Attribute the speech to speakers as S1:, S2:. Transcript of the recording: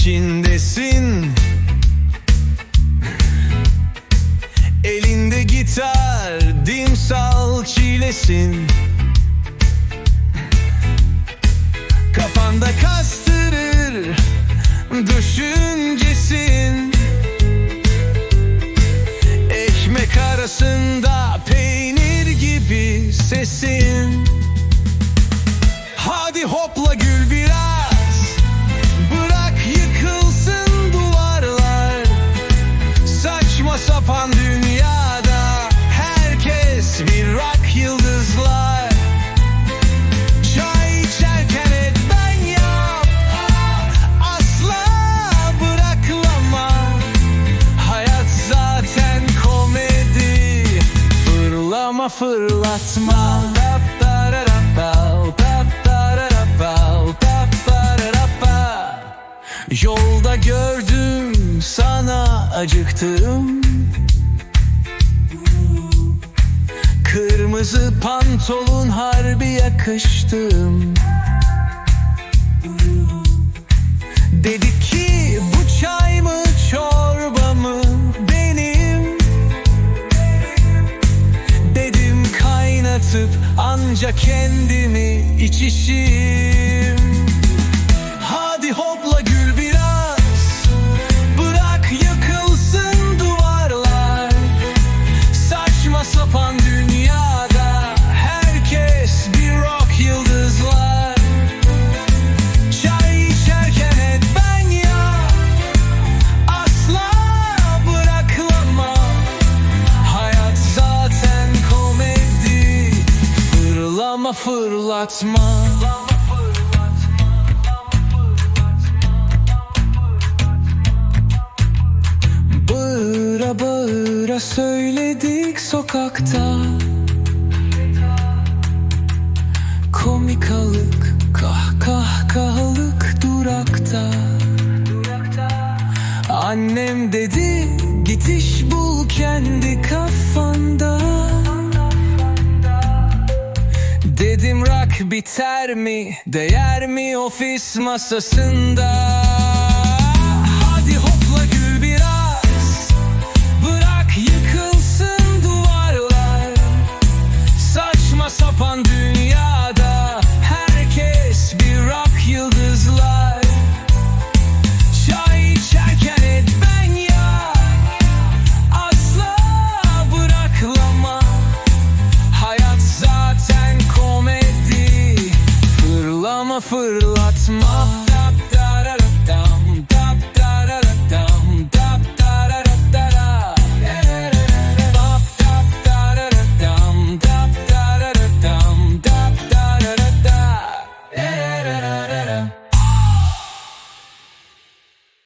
S1: Peşindesin. Elinde gitar Dimsal çilesin. Kafanda kastırır Düşüncesin. Ekmek arasında peynir gibi sesin fırlatma. Yolda gördüm sana acıktım. Kırmızı pantolon harbi yakıştım kaynatıp ancak kendimi içişim Fırlama fırlatma. Bağıra bağıra söyledik sokakta. Komikalık, kahkahalık durakta. Annem dedi git iş bul kendi kafanda biter mi değer mi ofis masasında Kafama fırlatma.